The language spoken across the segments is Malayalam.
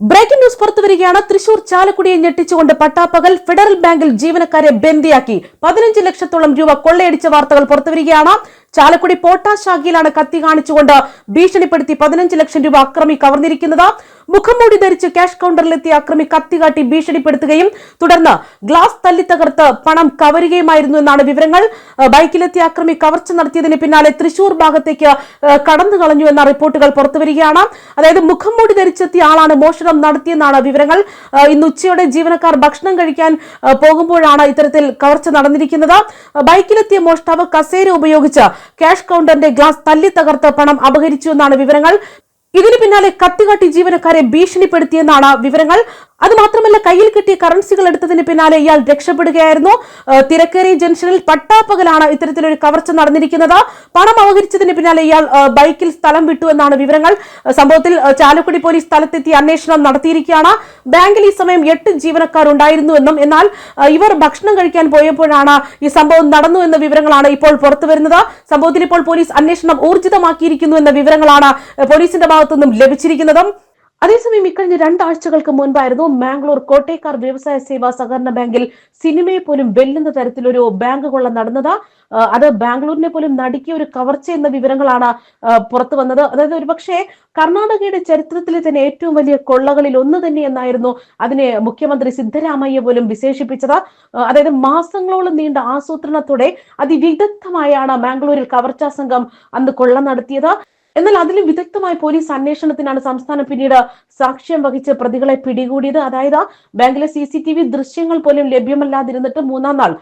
ബ്രേക്കിംഗ് ന്യൂസ് പുറത്തു വരികയാണ്. തൃശൂർ ചാലക്കുടിയെ ഞെട്ടിച്ചുകൊണ്ട് പട്ടാപ്പകൽ ഫെഡറൽ ബാങ്കിൽ ജീവനക്കാരെ ബന്ദിയാക്കി. പതിനഞ്ച് ലക്ഷത്തോളം രൂപ കൊള്ളയടിച്ച വാർത്തകൾ പുറത്തുവരികയാണ് ചാലക്കുടി പോട്ടാ ശാഖയിലാണ് കത്തി കാണിച്ചുകൊണ്ട് ഭീഷണിപ്പെടുത്തി പതിനഞ്ച് ലക്ഷം രൂപ അക്രമി കവർന്നിരിക്കുന്നത്. മുഖംമൂടി ധരിച്ച് ക്യാഷ് കൗണ്ടറിലെത്തിയ അക്രമി കത്തി കാട്ടി ഭീഷണിപ്പെടുത്തുകയും തുടർന്ന് ഗ്ലാസ് തല്ലിത്തകർത്ത് പണം കവരുകയുമായിരുന്നു എന്നാണ് വിവരങ്ങൾ. ബൈക്കിലെത്തിയ അക്രമി കവർച്ച നടത്തിയതിന് പിന്നാലെ തൃശൂർ ഭാഗത്തേക്ക് കടന്നു കളഞ്ഞു എന്ന റിപ്പോർട്ടുകൾ പുറത്തുവരികയാണ് അതായത് മുഖംമൂടി ധരിച്ചെത്തിയ ആളാണ് മോഷണം നടത്തിയെന്നാണ് വിവരങ്ങൾ. ഇന്ന് ഉച്ചയോടെ ജീവനക്കാർ ഭക്ഷണം കഴിക്കാൻ പോകുമ്പോഴാണ് ഇത്തരത്തിൽ കവർച്ച നടന്നിരിക്കുന്നത്. ബൈക്കിലെത്തിയ മോഷ്ടാവ് കസേര ഉപയോഗിച്ച് ക്യാഷ് കൗണ്ടറിന്റെ ഗ്ലാസ് തല്ലി തകർത്ത് പണം അപഹരിച്ചു എന്നാണ് വിവരങ്ങൾ. ഇതിന് പിന്നാലെ കത്തികാട്ടി ജീവനക്കാരെ ഭീഷണിപ്പെടുത്തിയെന്നാണ് വിവരങ്ങൾ. അത് മാത്രമല്ല കയ്യിൽ കിട്ടിയ കറൻസികൾ എടുത്തതിന് പിന്നാലെ ഇയാൾ രക്ഷപ്പെടുകയായിരുന്നു. തിരക്കേറി ജംഗ്ഷനിൽ പട്ടാപ്പകലാണ് ഇത്തരത്തിലൊരു കവർച്ച നടന്നിരിക്കുന്നത്. പണം അപഹരിച്ചതിന് പിന്നാലെ ഇയാൾ ബൈക്കിൽ സ്ഥലം വിട്ടു എന്നാണ് വിവരങ്ങൾ. സംഭവത്തിൽ ചാലക്കുടി പോലീസ് സ്ഥലത്തെത്തി അന്വേഷണം നടത്തിയിരിക്കുകയാണ്. ബാങ്കിൽ ഈ സമയം എട്ട് ജീവനക്കാർ ഉണ്ടായിരുന്നു എന്നും എന്നാൽ ഇവർ ഭക്ഷണം കഴിക്കാൻ പോയപ്പോഴാണ് ഈ സംഭവം നടന്നു എന്ന വിവരങ്ങളാണ് ഇപ്പോൾ പുറത്തു വരുന്നത്. സംഭവത്തിൽ ഇപ്പോൾ പോലീസ് അന്വേഷണം ഊർജിതമാക്കിയിരിക്കുന്നു എന്ന വിവരങ്ങളാണ് പോലീസിന്റെ ഭാഗത്തുനിന്നും ലഭിച്ചിരിക്കുന്നതും. അതേസമയം ഇക്കഴിഞ്ഞ രണ്ടാഴ്ചകൾക്ക് മുൻപായിരുന്നു മാംഗ്ലൂർ കോട്ടേക്കാർ വ്യവസായ സേവാ സഹകരണ ബാങ്കിൽ സിനിമയെ പോലും വെല്ലുന്ന തരത്തിലൊരു ബാങ്ക് കൊള്ള നടന്നത്. അത് ബാംഗ്ലൂരിനെ പോലും നടുക്കിയ ഒരു കവർച്ച എന്ന വിവരങ്ങളാണ് പുറത്തു വന്നത്. അതായത് ഒരുപക്ഷെ കർണാടകയുടെ ചരിത്രത്തിലെ തന്നെ ഏറ്റവും വലിയ കൊള്ളകളിൽ ഒന്ന് തന്നെ എന്നായിരുന്നു അതിനെ മുഖ്യമന്ത്രി സിദ്ധരാമയ്യ പോലും വിശേഷിപ്പിച്ചത്. അതായത് മാസങ്ങളോളം നീണ്ട ആസൂത്രണത്തോടെ അതിവിദഗ്ധമായാണ് മാംഗ്ലൂരിൽ കവർച്ചാ സംഘം അന്ന് കൊള്ള നടത്തിയത്. എന്നാൽ അതിലും വിദഗ്ധമായ പോലീസ് അന്വേഷണത്തിനാണ് സംസ്ഥാനം പിന്നീട് സാക്ഷ്യം വഹിച്ച് പ്രതികളെ പിടികൂടിയത്. അതായത് ബാങ്കിലെ സി സി ടി വി ദൃശ്യങ്ങൾ പോലും ലഭ്യമല്ലാതിരുന്നിട്ട് മൂന്നാം നാൾ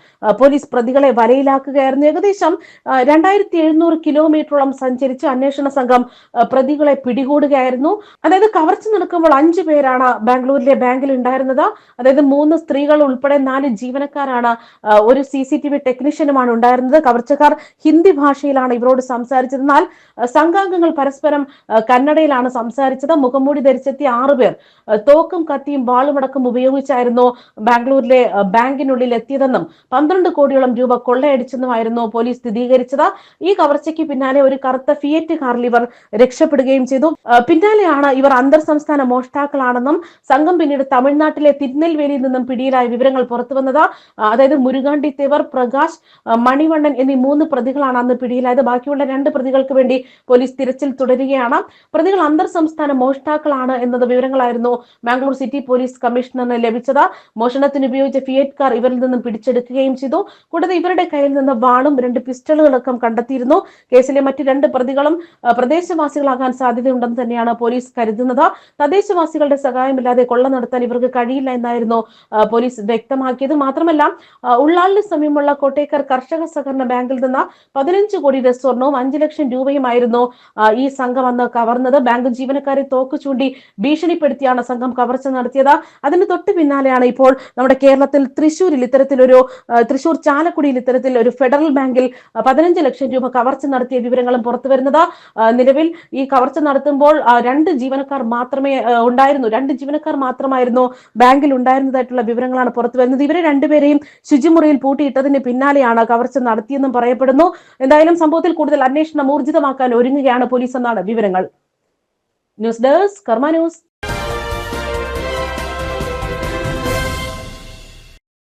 പോലീസ് പ്രതികളെ വലയിലാക്കുകയായിരുന്നു. ഏകദേശം രണ്ടായിരത്തി എഴുന്നൂറ് കിലോമീറ്ററോളം സഞ്ചരിച്ച് അന്വേഷണ സംഘം പ്രതികളെ പിടികൂടുകയായിരുന്നു. അതായത് കവർച്ച നടക്കുമ്പോൾ അഞ്ചു പേരാണ് ബാംഗ്ലൂരിലെ ബാങ്കിൽ ഉണ്ടായിരുന്നത്. അതായത് മൂന്ന് സ്ത്രീകൾ ഉൾപ്പെടെ നാല് ജീവനക്കാരാണ് ഒരു സി സി ടി വി ടെക്നീഷ്യനുമാണ് ഉണ്ടായിരുന്നത്. കവർച്ചക്കാർ ഹിന്ദി ഭാഷയിലാണ് ഇവരോട് സംസാരിച്ചത്. എന്നാൽ ആ, സംഘാംഗങ്ങൾ പരസ്പരം കന്നഡയിലാണ് സംസാരിച്ചത്. മുഖംമൂടി ധരിച്ചെത്തിയ ആറുപേർ തോക്കും കത്തിയും വാളുമടക്കം ഉപയോഗിച്ചായിരുന്നു ബാംഗ്ലൂരിലെ ബാങ്കിനുള്ളിൽ എത്തിയതെന്നും പന്ത്രണ്ട് കോടിയോളം രൂപ കൊള്ളയടിച്ചെന്നുമായിരുന്നു പോലീസ് സ്ഥിരീകരിച്ചത്. ഈ കവർച്ചയ്ക്ക് പിന്നാലെ ഒരു കറുത്ത ഫിയറ്റ് കാറിൽ ഇവർ രക്ഷപ്പെടുകയും ചെയ്തു. പിന്നാലെയാണ് ഇവർ അന്തർ സംസ്ഥാന മോഷ്ടാക്കളാണെന്നും സംഘം പിന്നീട് തമിഴ്നാട്ടിലെ തിരുനെൽവേലിയിൽ നിന്നും പിടിയിലായ വിവരങ്ങൾ പുറത്തുവന്നത് അതായത് മുരുകാണ്ടി തേവർ പ്രകാശ് മണിവണ്ണൻ എന്നീ മൂന്ന് പ്രതികളാണ് അന്ന് പിടിയിലായത്. ബാക്കിയുള്ള രണ്ട് പ്രതികൾക്ക് വേണ്ടി പോലീസ് തിരച്ചിൽ തുടരുകയാണ്. പ്രതികൾ അന്തർ സംസ്ഥാന മോഷ്ടാക്കളാണ് എന്നത് വിവരങ്ങളായിരുന്നു മാംഗ്ലൂർ സിറ്റി പോലീസ് കമ്മീഷണറിന് ലഭിച്ചത്. മോഷണത്തിന് ഉപയോഗിച്ച ഫിയറ്റ് കാർ ഇവരിൽ നിന്നും പിടിച്ചെടുക്കുകയും ചെയ്തു. കൂടാതെ ഇവരുടെ കയ്യിൽ നിന്ന് വാളും രണ്ട് പിസ്റ്റളുകളടക്കം കണ്ടെത്തിയിരുന്നു. കേസിലെ മറ്റ് രണ്ട് പ്രതികളും പ്രദേശവാസികളാകാൻ സാധ്യതയുണ്ടെന്ന് തന്നെയാണ് പോലീസ് കരുതുന്നത്. തദ്ദേശവാസികളുടെ സഹായമില്ലാതെ കൊള്ള നടത്താൻ ഇവർക്ക് കഴിയില്ല എന്നായിരുന്നു പോലീസ് വ്യക്തമാക്കിയത്. മാത്രമല്ല ഉള്ളാളിന് സമീപമുള്ള കോട്ടേക്കർ കർഷക സഹകരണ ബാങ്കിൽ നിന്ന് പതിനഞ്ച് കോടിയുടെ സ്വർണവും അഞ്ചു ലക്ഷം രൂപയുമായിരുന്നു ഈ സംഘം അന്ന് കവർന്നത്. ബാങ്ക് ജീവനക്കാരെ തോക്ക് ചൂണ്ടി ഭീഷണിപ്പെടുത്തിയാണ് സംഘം കവർച്ച നടത്തിയത്. അതിന് തൊട്ട് പിന്നാലെയാണ് ഇപ്പോൾ നമ്മുടെ കേരളത്തിൽ തൃശൂരിൽ ഇത്തരത്തിലൊരു തൃശൂർ ചാലക്കുടിയിൽ ഇത്തരത്തിൽ ഒരു ഫെഡറൽ ബാങ്കിൽ പതിനഞ്ച് ലക്ഷം രൂപ കവർച്ച നടത്തിയ വിവരങ്ങളും പുറത്തു വരുന്നത്. നിലവിൽ ഈ കവർച്ച നടത്തുമ്പോൾ രണ്ട് ജീവനക്കാർ മാത്രമേ ഉണ്ടായിരുന്നു. രണ്ട് ജീവനക്കാർ മാത്രമായിരുന്നു ബാങ്കിൽ ഉണ്ടായിരുന്നതായിട്ടുള്ള വിവരങ്ങളാണ് പുറത്തു വരുന്നത്. ഇവരെ രണ്ടുപേരെയും ശുചിമുറിയിൽ പൂട്ടിയിട്ടതിന് പിന്നാലെയാണ് കവർച്ച നടത്തിയെന്നും പറയപ്പെടുന്നു. എന്തായാലും സംഭവത്തിൽ കൂടുതൽ അന്വേഷണം ഊർജിതമാക്കാൻ ഒരുങ്ങുകയാണ് പോലീസ് എന്നാണ് വിവരങ്ങൾ. News desk Karma news.